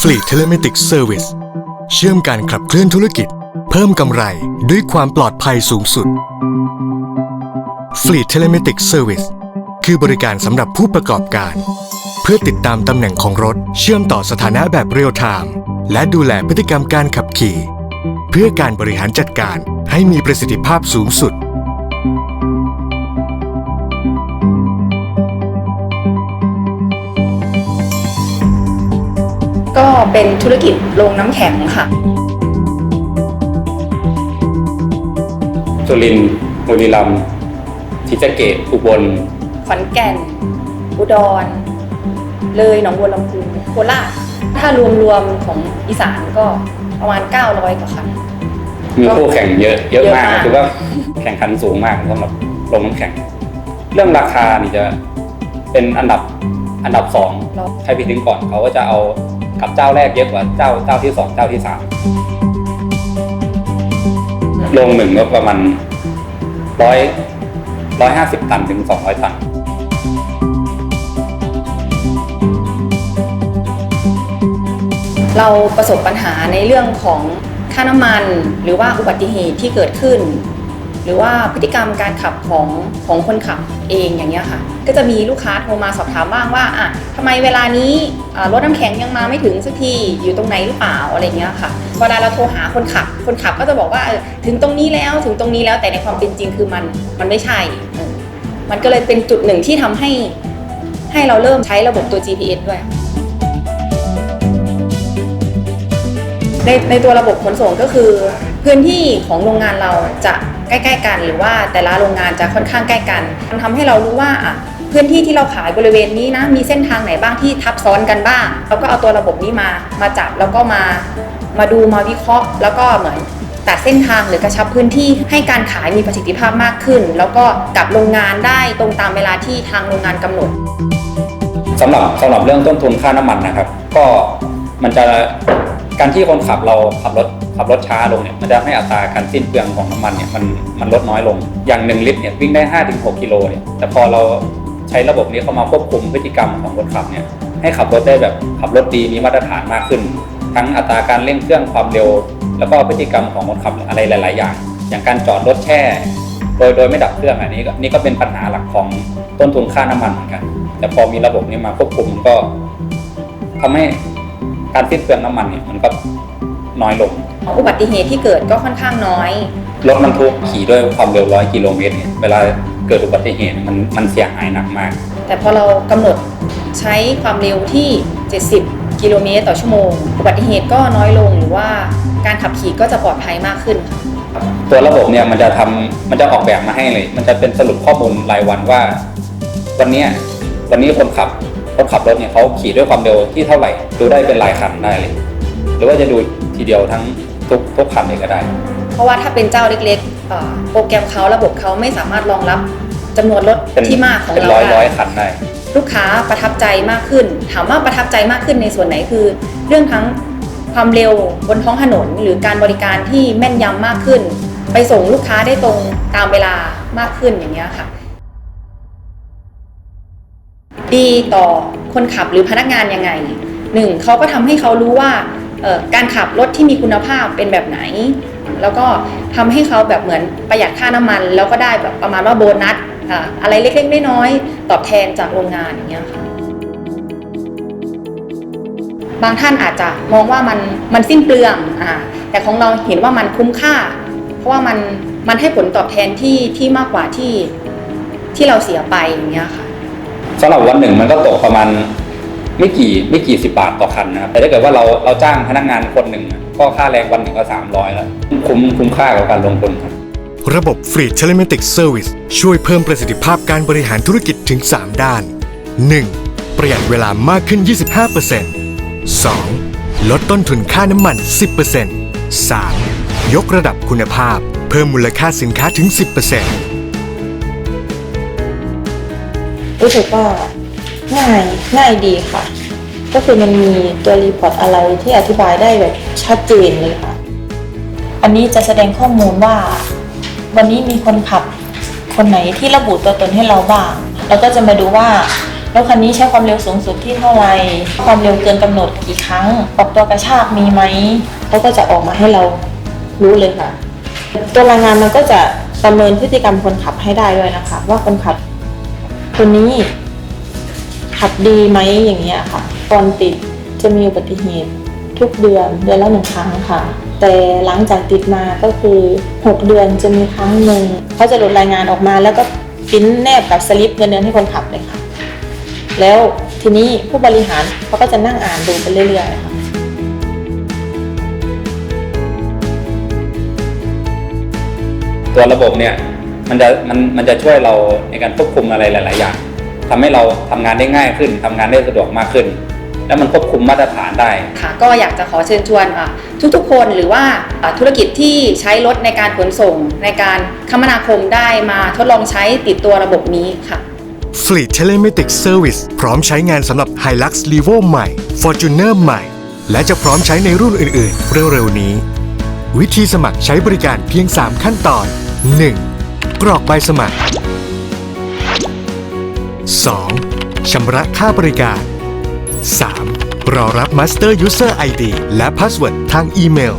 Fleet Telematics Service เชื่อมการขับเคลื่อนธุรกิจ เพิ่มกำไรด้วยความปลอดภัยสูงสุด Fleet Telematics Service คือบริการสำหรับผู้ประกอบการ เพื่อติดตามตำแหน่งของรถ เชื่อมต่อสถานะแบบเรียลไทม์และดูแลพฤติกรรมการขับขี่ เพื่อการบริหารจัดการให้มีประสิทธิภาพสูงสุด เป็นธุรกิจโรงน้ำแข็งค่ะ สุรินทร์บุรีรัมย์ศรีสะเกษอุบล ขอนแก่น อุดร เลยหนองบัวลำพูโคราชถ้ารวมๆของอีสานก็ประมาณ 900กว่าคันมีคู่แข่งเยอะเยอะมากเยอะมากคือว่าแข่งขันสูงมากสำหรับลงน้ำแข่งเรื่องราคานี่จะเป็นอันดับอันดับสองเราใครไปถึงก่อนเขาก็จะเอา กับเจ้าแรกเยอะกว่าเจ้าเจ้าที่สองเจ้าที่สามลงหนึ่งก็ประมาณร้อยร้อยห้าสิบตันถึงสองร้อยตันเราประสบปัญหาในเรื่องของค่าน้ำมัน หรือว่าอุบัติเหตุที่เกิดขึ้น หรือว่าพฤติกรรมการขับของของคนขับเองอย่างเงี้ยค่ะ ก็จะมีลูกค้าโทรมาสอบถามบ้างว่าอะทำไมเวลานี้รถน้ำแข็งยังมาไม่ถึงสักทีอยู่ตรงไหนหรือเปล่าอะไรเงี้ยค่ะเวลาเราโทรหาคนขับ คนขับก็จะบอกว่าเออถึงตรงนี้แล้วถึงตรงนี้แล้วแต่ในความเป็นจริงคือมันมันไม่ใช่ มันก็เลยเป็นจุดหนึ่งที่ทำให้ให้เราเริ่มใช้ระบบตัว GPS ด้วยในในตัวระบบขนส่งก็คือ พื้นที่ของโรงงานเราจะใกล้ๆกัน หรือว่าแต่ละโรงงานจะค่อนข้างใกล้กัน มันทำให้เรารู้ว่าอะพื้นที่ที่เราขายบริเวณนี้นะมีเส้นทางไหนบ้างที่ทับซ้อนกันบ้างเราก็เอาตัวระบบนี้มามาจับแล้วก็มามาดูมาวิเคราะห์ แล้วก็เหมือนตัดเส้นทางหรือกระชับพื้นที่ให้การขายมีประสิทธิภาพมากขึ้น แล้วก็กลับโรงงานได้ตรงตามเวลาที่ทางโรงงานกำหนดสำหรับสำหรับเรื่องต้นทุนค่าน้ำมันนะครับ ก็มันจะ การที่คนขับเราขับรถขับรถช้าลงเนี่ยมันจะให้อัตราการสิ้นเปลืองของน้ำมันเนี่ยมันมันลดน้อยลง อย่างหนึ่งลิตรเนี่ยวิ่งได้5้าถึงหกิโลเนี่ยแต่พอเราใช้ระบบนี้เข้ามาควบคุมพฤติกรรมของคนขับเนี่ยให้ขับรถได้แบบขับรถดีมีมาตรฐานมากขึ้น ทั้งอัตราการเร่งเครื่องความเร็ว แล้วก็พฤติกรรมของคนขับอะไรหลาย ๆ อย่าง อย่างการจอดรถแช่ โดยโดยไม่ดับเครื่องอันนี้ก็นี่ก็เป็นปัญหาหลักของต้นทุนค่าน้ำมันเหมือนกัน แต่พอมีระบบนี้มาควบคุมก็ทำให้ การสิ้นเปลืองน้ำมันเนี่ยมันก็น้อยลง อุบัติเหตุที่เกิดก็ค่อนข้างน้อย รถบรรทุกขี่ด้วยความเร็วร้อยกิโลเมตรเนี่ยเวลาเกิดอุบัติเหตุมันมันเสียหายหนักมาก แต่พอเรากำหนดใช้ความเร็วที่ 70 กิโลเมตรต่อชั่วโมง อุบัติเหตุก็น้อยลงหรือว่าการขับขี่ก็จะปลอดภัยมากขึ้นค่ะ ตัวระบบเนี่ยมันจะทำมันจะออกแบบมาให้เลย มันจะเป็นสรุปข้อมูลรายวันว่า วันเนี้ยวันนี้คนขับ คนขับรถเนี่ยเขาขี่ด้วยความเร็วที่เท่าไหร่ ดูได้เป็นรายคันได้เลย หรือว่าจะดูทีเดียวทั้งทุกทุกคันเลยก็ได้ เพราะว่าถ้าเป็นเจ้าเล็กๆเอ่อโปรแกรมเขาระบบเขาไม่สามารถรองรับจำนวนรถเป็นที่มากของเป็นเราร้อยร้อยได้คันได้ลูกค้าประทับใจมากขึ้น ถามว่าประทับใจมากขึ้นในส่วนไหนคือ เรื่องทั้งความเร็วบนท้องถนน หรือการบริการที่แม่นยำมากขึ้น ไปส่งลูกค้าได้ตรงตามเวลามากขึ้นอย่างเงี้ยค่ะ ดีต่อคนขับหรือพนักงานยังไงหนึ่งเขาก็ทำให้เขารู้ว่าการขับรถที่มีคุณภาพเป็นแบบไหน แล้วก็ทำให้เขาแบบเหมือนประหยัดค่าน้ำมัน แล้วก็ได้แบบประมาณว่าโบนัสอ่าอะไรเล็กๆน้อยๆตอบแทนจากโรงงานอย่างเงี้ยค่ะบางท่านอาจจะมองว่ามันมันสิ้นเปลืองอ่าแต่ของเราเห็นว่ามันคุ้มค่า เพราะว่ามันมันให้ผลตอบแทนที่ที่มากกว่าที่ที่เราเสียไปอย่างเงี้ยค่ะ สำหรับวันหนึ่งมันก็ตกประมาณไม่กี่ไม่กี่สิบบาทต่อคันนะครับแต่ถ้าเกิดว่าเราเราจ้างพนักงานคนหนึ่งก็ค่าแรงวันหนึ่งก็สามร้อยแล้ว คุ้มคุ้มค่ากับการลงทุนครับระบบ Fleet Telematics Service ช่วยเพิ่มประสิทธิภาพการบริหารธุรกิจถึง 3 ด้าน 1. ประหยัดเวลามากขึ้น 25% 2. ลดต้นทุนค่าน้ำมัน 10% 3. ยกระดับคุณภาพ เพิ่มมูลค่าสินค้าถึง 10% รู้สึกว่าง่ายง่ายดีค่ะ ก็คือมันมีตัวรีพอร์ตอะไรที่อธิบายได้แบบชัดเจนเลยค่ะ อันนี้จะแสดงข้อมูลว่า วันนี้มีคนขับคนไหนที่ระบุตัวตนให้เราบ้างเราก็จะมาดูว่ารถคันนี้ใช้ความเร็วสูงสุดที่เท่าไหร่ ความเร็วเกินกำหนดกี่ครั้ง ออกตัวกระชากมีไหมเขาก็จะออกมาให้เรารู้เลยค่ะ ตัวรายงานมันก็จะประเมินพฤติกรรมคนขับให้ได้ด้วยนะคะ ว่าคนขับ คนนี้ ขับดีไหมอย่างเงี้ยค่ะก่อนติดจะมีอุบัติเหตุทุกเดือนเดือนละหนึ่งครั้งค่ะ แต่หลังจากติดมาก็คือ 6 เดือนจะมีครั้งหนึ่งเขาจะลดรายงานออกมาแล้วก็ปริ้นแนบกับสลิปเงินเดือนให้คนขับเลยค่ะ แล้วทีนี้ผู้บริหารเขาก็จะนั่งอ่านดูไปเรื่อยๆค่ะตัวระบบเนี่ย มันจะมันมันจะช่วยเราในการควบคุมอะไรหลาย ๆ อย่างทำให้เราทำงานได้ง่ายขึ้นทำงานได้สะดวกมากขึ้น แล้วมันควบคุมมาตรฐานได้ค่ะ ก็อยากจะขอเชิญชวนอะทุกๆคนหรือว่าอะธุรกิจที่ใช้รถในการขนส่ง ในการคมนาคมได้มาทดลองใช้ติดตัวระบบนี้ค่ะ Fleet Telematics Service พร้อมใช้งานสำหรับ Hilux Levo ใหม่ Fortuner ใหม่ และจะพร้อมใช้ในรุ่นอื่น ๆ เร็ว ๆ นี้ วิธีสมัครใช้บริการเพียง 3 ขั้นตอน 1. กรอกใบสมัคร 2. ชำระค่าบริการ 3. รอรับ Master User ID และ Password ทางอีเมล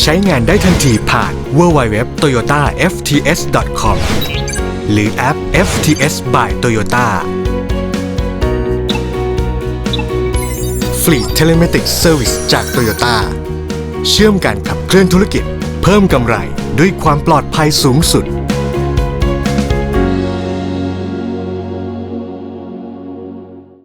ใช้งานได้ทันทีผ่าน www.toyotafts.com หรือแอป FTS by Toyota Fleet Telematics Service จาก Toyota เชื่อมการขับเคลื่อนธุรกิจ เพิ่มกำไรด้วยความปลอดภัยสูงสุด